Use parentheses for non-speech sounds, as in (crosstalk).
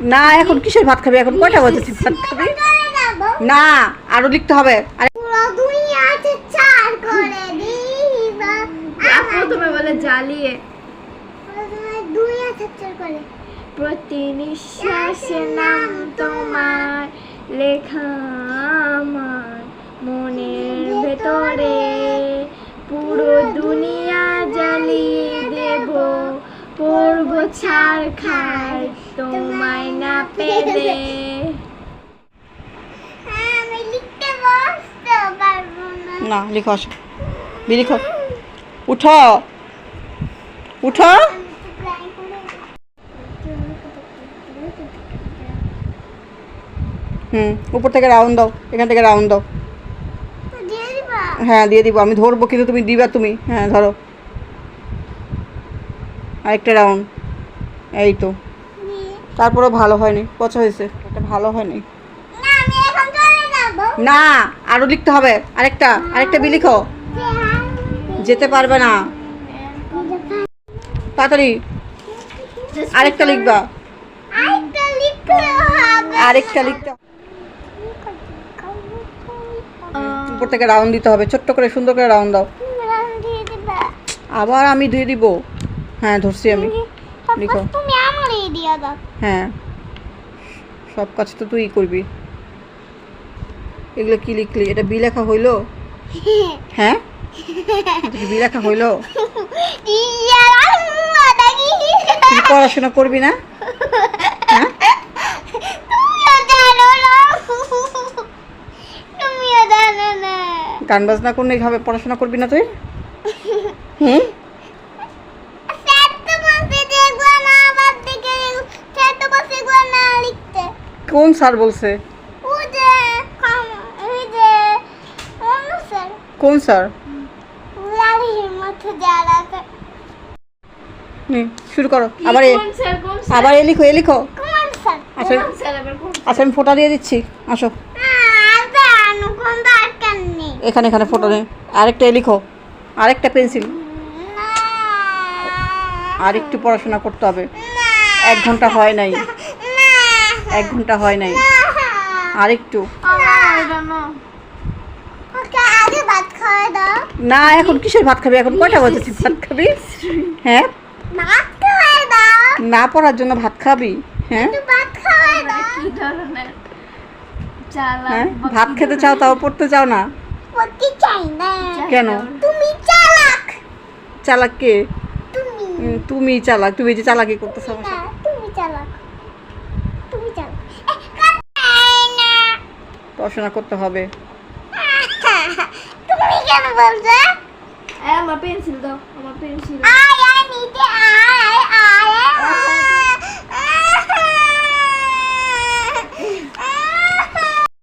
না এখন কিসের ভাত খাবি? এখন কয়টা বাজে? ভাত খাবি? না আরও লিখতে হবে। আরে প্রথমে বলে জ্বালিয়ে। প্রতি নিঃশ্বাসে নাম তোমার লেখা ছাড় খার তোমায় না পেলে। হ্যাঁ না। লিখো আসো। লিখো। উঠো। উঠো। হুম উপর থেকে রাউন্ড দাও। এখান থেকে রাউন্ড দাও। হ্যাঁ দিয়ে দিব। আমি ধরবো কিন্তু তুমি দিবা তুমি। হ্যাঁ ধরো। আরেকটা রাউন্ড এই তো। তারপরে ভালো হয়নি পচা হয়েছে। এটা ভালো হয়নি। না আমি এখন চলে যাব। না আরও লিখতে হবে। আরেকটা আরেকটা বি লিখো। যেতে পারবে না। তাড়াতাড়ি। আরেকটা লিখবা। আরেকটা লিখতে হবে। আরেকটা লিখতে উপর থেকে রাউন্ড দিতে হবে। ছোট্ট করে সুন্দর করে রাউন্ড দাও। আবার আমি ধুয়ে দিব। হ্যাঁ ধরছি আমি। লিখো। তুমি আমারই দিয়ে দাও। হ্যাঁ। সব কাজ তো তুই করবি। এগুলো কি লিখলি? এটা বি লেখা হইল? হ্যাঁ? বি লেখা হইল? তুই পড়াশোনা করবি না? হ্যাঁ? গান বাজনা করলে এইভাবে পড়াশোনা করবি না তুই? হুম? কোন স্যার বলছে? কোন স্যার? শুরু করো। আবার এ কোন স্যার কোন স্যার? আবার এ লিখো এ লিখো। আচ্ছা কোন স্যার আবার কোন আচ্ছা আমি ফোটা দিয়ে দিচ্ছি। আসো। আর জানো কোন দরকার নেই। এখানে এখানে ফোটো নেই আরেকটা এ লিখো। আরেকটা পেন্সিল। না। আর একটু পড়াশোনা করতে হবে। এক ঘণ্টা হয় নাই। (laughs) এক ঘণ্টা হয় নাই। আর একটু ভাত খাওয়া না এখন কিসের ভাত খাবি? এখন কয়টা বাজে? ভাত খাবি? হ্যাঁ? না পড়ার জন্য ভাত খাবি? হ্যাঁ? হ্যাঁ? ভাত খেতে চাও তাও পড়তে চাও না? পড়তে চাই না। কেন? তুমি চালাক। চালাক কে? তুমি। তুমি চালাক। তুমি যে চালাকি করতেছো আমার পড়াশোনা করতে হবে। তুমি কেন বলছো? হ্যাঁ, আমার পেন্সিল দাও আমার পেন্সিল আয় আয় নিতে আয়।